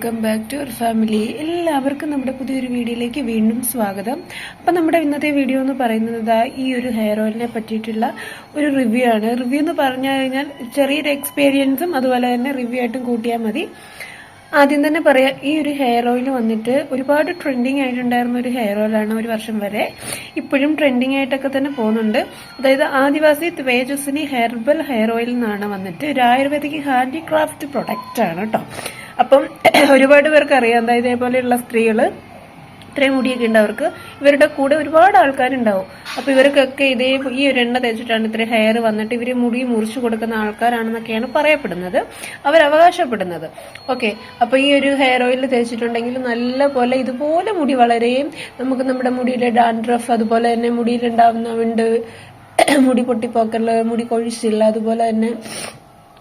Welcome back to our family എല്ലാവർക്കും നമ്മുടെ പുതിയൊരു വീഡിയോയിലേക്ക് വീണ്ടും സ്വാഗതം. അപ്പം നമ്മുടെ ഇന്നത്തെ വീഡിയോ എന്ന് പറയുന്നത് ഈ ഒരു ഹെയർ ഓയിലിനെ പറ്റിയിട്ടുള്ള ഒരു റിവ്യൂ ആണ്. റിവ്യൂ എന്ന് പറഞ്ഞു കഴിഞ്ഞാൽ ചെറിയൊരു എക്സ്പീരിയൻസും അതുപോലെ തന്നെ റിവ്യൂ ആയിട്ടും കൂട്ടിയാൽ മതി. ആദ്യം തന്നെ പറയാം ഈ ഒരു ഹെയർ ഓയിൽ വന്നിട്ട് ഒരുപാട് ട്രെൻഡിങ് ആയിട്ടുണ്ടായിരുന്ന ഒരു ഹെയർ ഓയിലാണ് ഒരു വർഷം വരെ ഇപ്പോഴും ട്രെൻഡിങ് ആയിട്ടൊക്കെ തന്നെ പോകുന്നുണ്ട്. അതായത് Adivasi Tejaswini herbal hair oil എന്നാണ് വന്നിട്ട് ഒരു ആയുർവേദിക് ഹാൻഡിക്രാഫ്റ്റ് പ്രൊഡക്റ്റ് ആണ് കേട്ടോ അപ്പം ഒരുപാട് പേർക്ക് അറിയാം അതായത് ഇതേപോലെയുള്ള സ്ത്രീകൾ ഇത്രയും മുടിയൊക്കെ ഉണ്ട് അവർക്ക്. ഇവരുടെ കൂടെ ഒരുപാട് ആൾക്കാരുണ്ടാവും. അപ്പൊ ഇവർക്കൊക്കെ ഇതേ ഈ ഒരു എണ്ണ തേച്ചിട്ടാണ് ഇത്രയും ഹെയർ വന്നിട്ട് ഇവർ മുടി മുറിച്ചു കൊടുക്കുന്ന ആൾക്കാരാണെന്നൊക്കെയാണ് പറയപ്പെടുന്നത്. അവർ അവകാശപ്പെടുന്നത്. ഓക്കെ അപ്പൊ ഈ ഒരു ഹെയർ ഓയിൽ തേച്ചിട്ടുണ്ടെങ്കിൽ നല്ല പോലെ ഇതുപോലെ മുടി വളരെയും നമുക്ക് നമ്മുടെ മുടിയിലെ ഡാൻഡ്രഫ് അതുപോലെ തന്നെ മുടിയിലുണ്ടാവുന്ന വിണ്ട് മുടി പൊട്ടിപ്പോക്കൽ മുടി കൊഴിച്ചില്ല അതുപോലെ തന്നെ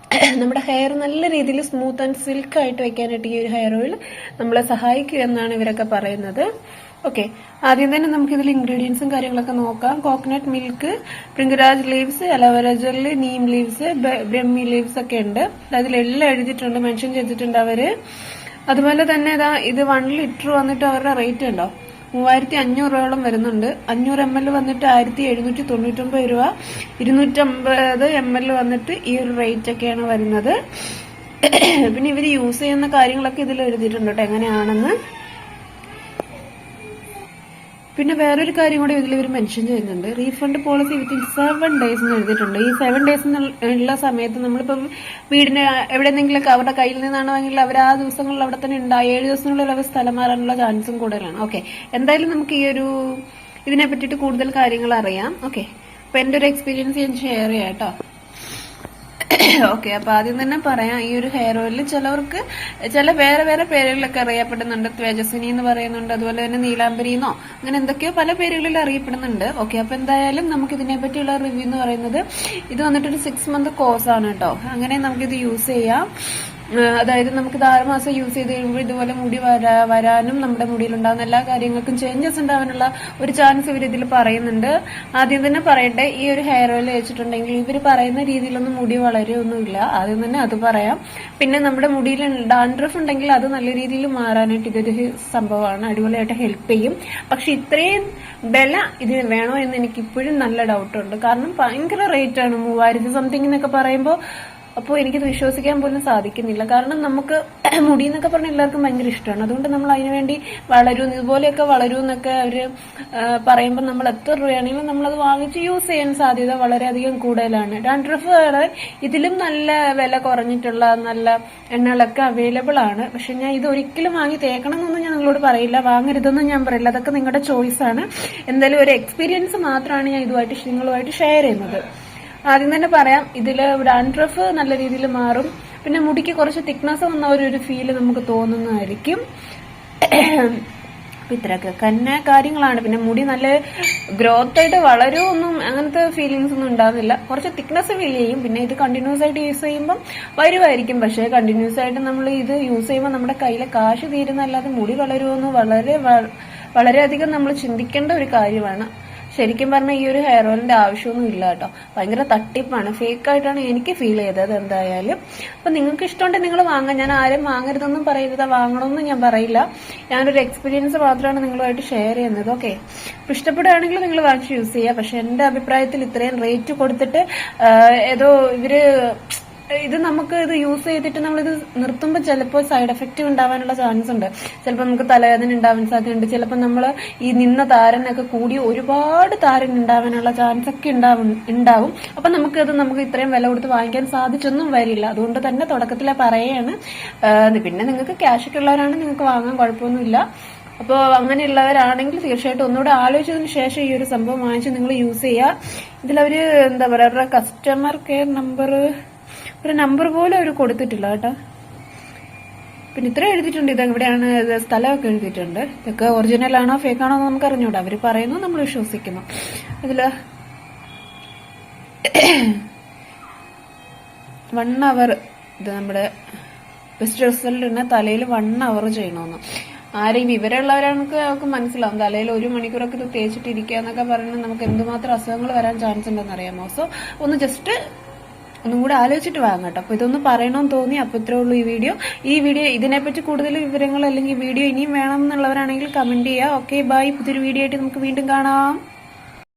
നമ്മുടെ ഹെയർ നല്ല രീതിയിൽ സ്മൂത്ത് ആൻഡ് സിൽക്ക് ആയിട്ട് വെക്കാനായിട്ട് ഈ ഒരു ഹെയർ ഓയിൽ നമ്മളെ സഹായിക്കും എന്നാണ് ഇവരൊക്കെ പറയുന്നത്. ഓക്കെ ആദ്യം തന്നെ നമുക്ക് ഇതിൽ ഇൻഗ്രീഡിയൻസും കാര്യങ്ങളൊക്കെ നോക്കാം. Coconut milk bhringraj leaves aloe vera gel neem leaves brahmi leaves ഒക്കെ ഉണ്ട്. അതിലെല്ലാം എഴുതിയിട്ടുണ്ട് മെൻഷൻ ചെയ്തിട്ടുണ്ട് അവർ. അതുപോലെ തന്നെ ഇതാ ഇത് വൺ ലിറ്റർ വന്നിട്ട് അവരുടെ റേറ്റ് ഉണ്ടോ? മൂവായിരത്തി അഞ്ഞൂറ് രൂപയോളം വരുന്നുണ്ട്. അഞ്ഞൂറ് എം എൽ വന്നിട്ട് ആയിരത്തി എഴുന്നൂറ്റി തൊണ്ണൂറ്റൊമ്പത് രൂപ. ഇരുന്നൂറ്റമ്പത് എം എൽ വന്നിട്ട് ഈ ഒരു റേറ്റ് ഒക്കെയാണ് വരുന്നത്. പിന്നെ ഇവർ യൂസ് ചെയ്യുന്ന കാര്യങ്ങളൊക്കെ ഇതിൽ എഴുതിയിട്ടുണ്ട് കേട്ടോ എങ്ങനെയാണെന്ന്. പിന്നെ വേറൊരു കാര്യം കൂടി ഇതിൽ ഇവർ മെൻഷൻ ചെയ്യുന്നുണ്ട്. Refund policy within seven days എന്ന് എഴുതിയിട്ടുണ്ട്. ഈ സെവൻ ഡേയ്സ് ഉള്ള സമയത്ത് നമ്മളിപ്പം വീടിന് എവിടെയെങ്കിലൊക്കെ അവരുടെ കയ്യിൽ നിന്നാണ് വാങ്ങിയാൽ അവർ ആ ദിവസങ്ങളിൽ അവിടെ തന്നെ ഉണ്ടായി. ഏഴ് ദിവസങ്ങളിൽ അവർ സ്ഥലം മാറാനുള്ള ചാൻസും കൂടുതലാണ്. ഓക്കെ എന്തായാലും നമുക്ക് ഈ ഒരു ഇതിനെ പറ്റിയിട്ട് കൂടുതൽ കാര്യങ്ങൾ അറിയാം. ഓക്കെ അപ്പൊ എന്റെ ഒരു എക്സ്പീരിയൻസ് ഞാൻ ഷെയർ ചെയ്യാം കേട്ടോ ഓക്കെ അപ്പൊ ആദ്യം തന്നെ പറയാം ഈ ഒരു ഹെയർ ഓയിൽ ചിലവർക്ക് ചില വേറെ വേറെ പേരുകളിലൊക്കെ അറിയപ്പെടുന്നുണ്ട്. തേജസ്വിനി എന്ന് പറയുന്നുണ്ട് അതുപോലെ തന്നെ നീലാംബരിന്നോ അങ്ങനെ എന്തൊക്കെയോ പല പേരുകളിൽ അറിയപ്പെടുന്നുണ്ട്. ഓക്കെ അപ്പൊ എന്തായാലും നമുക്ക് ഇതിനെ പറ്റിയുള്ള റിവ്യൂ എന്ന് പറയുന്നത് ഇത് വന്നിട്ടൊരു സിക്സ് മന്ത് കോഴ്സ് ആണ് കേട്ടോ. അങ്ങനെ നമുക്കിത് യൂസ് ചെയ്യാം. അതായത് നമുക്ക് ആറുമാസം യൂസ് ചെയ്ത് കഴിയുമ്പോൾ ഇതുപോലെ മുടി വരാ വരാനും നമ്മുടെ മുടിയിൽ ഉണ്ടാകുന്ന എല്ലാ കാര്യങ്ങൾക്കും ചേഞ്ചസ് ഉണ്ടാവാനുള്ള ഒരു ചാൻസ് ഇവർ ഇതിൽ പറയുന്നുണ്ട്. ആദ്യം തന്നെ പറയട്ടെ ഈ ഒരു ഹെയർ ഓയിൽ വെച്ചിട്ടുണ്ടെങ്കിൽ ഇവർ പറയുന്ന രീതിയിലൊന്നും മുടി വളരെയൊന്നുമില്ല ആദ്യം തന്നെ അത് പറയാം. പിന്നെ നമ്മുടെ മുടിയിൽ ഡാൻഡ്രഫ് ഉണ്ടെങ്കിൽ അത് നല്ല രീതിയിൽ മാറാനായിട്ട് ഇതൊരു സംഭവമാണ്. അടിപൊളിയായിട്ട് ഹെൽപ്പ് ചെയ്യും. പക്ഷെ ഇത്രയും വില ഇതിന് വേണോ എന്ന് എനിക്ക് ഇപ്പോഴും നല്ല ഡൗട്ടുണ്ട് കാരണം ഭയങ്കര റേറ്റ് ആണ്. മൂവായിരത്തി സംതിങ് എന്നൊക്കെ പറയുമ്പോൾ അപ്പോൾ എനിക്കത് വിശ്വസിക്കാൻ പോലും സാധിക്കുന്നില്ല. കാരണം നമുക്ക് മുടി എന്നൊക്കെ പറഞ്ഞാൽ എല്ലാവർക്കും ഭയങ്കര ഇഷ്ടമാണ് അതുകൊണ്ട് നമ്മൾ അതിനുവേണ്ടി വളരും ഇതുപോലെയൊക്കെ വളരും എന്നൊക്കെ അവർ പറയുമ്പോൾ നമ്മൾ എത്ര രൂപയാണെങ്കിലും നമ്മളത് വാങ്ങിച്ച് യൂസ് ചെയ്യാൻ സാധ്യത വളരെയധികം കൂടുതലാണ്. ഡാൻഡ്രഫ് ഇതിലും നല്ല വില കുറഞ്ഞിട്ടുള്ള നല്ല എണ്ണകളൊക്കെ അവൈലബിൾ ആണ്. പക്ഷെ ഞാൻ ഇത് ഒരിക്കലും വാങ്ങി തേക്കണം എന്നൊന്നും ഞാൻ നിങ്ങളോട് പറയില്ല. വാങ്ങരുതെന്നും ഞാൻ പറയില്ല. അതൊക്കെ നിങ്ങളുടെ ചോയ്സ് ആണ്. എന്തായാലും ഒരു എക്സ്പീരിയൻസ് മാത്രമാണ് ഞാൻ ഇതുമായിട്ട് നിങ്ങളുമായിട്ട് ഷെയർ ചെയ്യുന്നത്. ആദ്യം തന്നെ പറയാം ഇതിൽ ഡാൻഡ്രഫ് നല്ല രീതിയിൽ മാറും. പിന്നെ മുടിക്ക് കുറച്ച് തിക്നെസ് വന്ന ഒരു ഫീൽ നമുക്ക് തോന്നുന്നതായിരിക്കും. ഇത്രയൊക്കെ. തന്നെ കാര്യങ്ങളാണ്. പിന്നെ മുടി നല്ല ഗ്രോത്ത് ആയിട്ട് വളരുമൊന്നും അങ്ങനത്തെ ഫീലിങ്സ് ഒന്നും ഉണ്ടാകുന്നില്ല കുറച്ച് തിക്നെസ് ഫീൽ ചെയ്യും. പിന്നെ ഇത് കണ്ടിന്യൂസ് ആയിട്ട് യൂസ് ചെയ്യുമ്പം വരുമായിരിക്കും പക്ഷേ കണ്ടിന്യൂസ് ആയിട്ട് നമ്മൾ ഇത് യൂസ് ചെയ്യുമ്പോൾ നമ്മുടെ കയ്യിലെ കാശ് തീരുന്നല്ലാതെ മുടി വളരുമെന്ന് വളരെ വളരെയധികം നമ്മൾ ചിന്തിക്കേണ്ട ഒരു കാര്യമാണ്. ശരിക്കും പറഞ്ഞാൽ ഈ ഒരു ഹെയർ ഓയിലിന്റെ ആവശ്യമൊന്നും ഇല്ല കേട്ടോ. ഭയങ്കര തട്ടിപ്പാണ്. ഫേക്ക് ആയിട്ടാണ് എനിക്ക് ഫീൽ ചെയ്തത് എന്തായാലും. അപ്പൊ നിങ്ങൾക്ക് ഇഷ്ടമുണ്ടെങ്കിൽ നിങ്ങൾ വാങ്ങാം. ഞാൻ ആരും വാങ്ങരുതെന്നും പറയരുത്. വാങ്ങണമെന്നും ഞാൻ പറയില്ല. ഞാനൊരു എക്സ്പീരിയൻസ് മാത്രമാണ് നിങ്ങളുമായിട്ട് ഷെയർ ചെയ്യുന്നത്. ഓക്കെ ഇഷ്ടപ്പെടുകയാണെങ്കിൽ നിങ്ങൾ വാങ്ങിച്ച് യൂസ് ചെയ്യുക. പക്ഷെ എന്റെ അഭിപ്രായത്തിൽ ഇത്രയും റേറ്റ് കൊടുത്തിട്ട് ഏതോ ഇവർ ഇത് നമുക്ക് ഇത് യൂസ് ചെയ്തിട്ട് നമ്മളിത് നിർത്തുമ്പോൾ ചിലപ്പോൾ സൈഡ് എഫക്റ്റ് ഉണ്ടാവാനുള്ള ചാൻസ് ഉണ്ട്. ചിലപ്പോൾ നമുക്ക് തലവേദന ഉണ്ടാവാൻ സാധ്യതയുണ്ട്. ചിലപ്പോൾ നമ്മൾ ഈ നിന്ന താരനൊക്കെ കൂടി ഒരുപാട് താരൻ ഉണ്ടാവാനുള്ള ചാൻസ് ഒക്കെ ഉണ്ടാവും ഉണ്ടാവും. അപ്പം നമുക്കത് നമുക്ക് ഇത്രയും വില കൊടുത്ത് വാങ്ങിക്കാൻ സാധിച്ചൊന്നും വരില്ല. അതുകൊണ്ട് തന്നെ തുടക്കത്തിലെ പറയാണ് പിന്നെ നിങ്ങൾക്ക് ക്യാഷ് ഒക്കെ ഉള്ളവരാണ് നിങ്ങൾക്ക് വാങ്ങാൻ കുഴപ്പമൊന്നുമില്ല. അപ്പോൾ അങ്ങനെയുള്ളവരാണെങ്കിൽ തീർച്ചയായിട്ടും ഒന്നുകൂടെ ആലോചിച്ചതിന് ശേഷം ഈ ഒരു സംഭവം വാങ്ങിച്ച് നിങ്ങൾ യൂസ് ചെയ്യുക. ഇതിലവർ എന്താ പറയുക കസ്റ്റമർ കെയർ നമ്പർ ഒരു നമ്പർ പോലും അവർ കൊടുത്തിട്ടില്ല കേട്ടോ. പിന്നെ ഇത്ര എഴുതിയിട്ടുണ്ട്. ഇത് എവിടെയാണ്? സ്ഥലമൊക്കെ എഴുതിയിട്ടുണ്ട്. ഇതൊക്കെ ഒറിജിനൽ ആണോ ഫേക്ക് ആണോ എന്ന് നമുക്ക് അറിഞ്ഞൂടാ അവർ പറയുന്നു നമ്മൾ വിശ്വസിക്കുന്നു. അതിൽ വൺ അവർ ഇത് നമ്മുടെ ബെസ്റ്റ് റിസൾട്ടിന് തലയിൽ വൺ അവർ ചെയ്യണമെന്ന് ആരെയും വിവരമുള്ളവരാണെങ്കിൽ നമുക്ക് മനസ്സിലാവും. തലയിൽ ഒരു മണിക്കൂറൊക്കെ ഇത് തേച്ചിട്ടിരിക്കുക എന്നൊക്കെ പറയുന്നത് നമുക്ക് എന്തുമാത്രം അസുഖങ്ങൾ വരാൻ ചാൻസ് ഉണ്ടെന്ന് അറിയാമോ? സോ ഒന്ന് ജസ്റ്റ് ഒന്നും കൂടെ ആലോചിച്ചിട്ട് വാങ്ങാം കേട്ടോ. അപ്പോൾ ഇതൊന്ന് പറയണമെന്ന് തോന്നി. അപ്പോൾ ഇത്രേ ഉള്ളൂ ഈ വീഡിയോ. ഈ വീഡിയോ ഇതിനെപ്പറ്റി കൂടുതൽ വിവരങ്ങൾ അല്ലെങ്കിൽ വീഡിയോ ഇനിയും വേണം എന്നുള്ളവരാണെങ്കിൽ കമന്റ് ചെയ്യുക ഓക്കെ ബൈ പുതിയൊരു വീഡിയോ ആയിട്ട് നമുക്ക് വീണ്ടും കാണാം.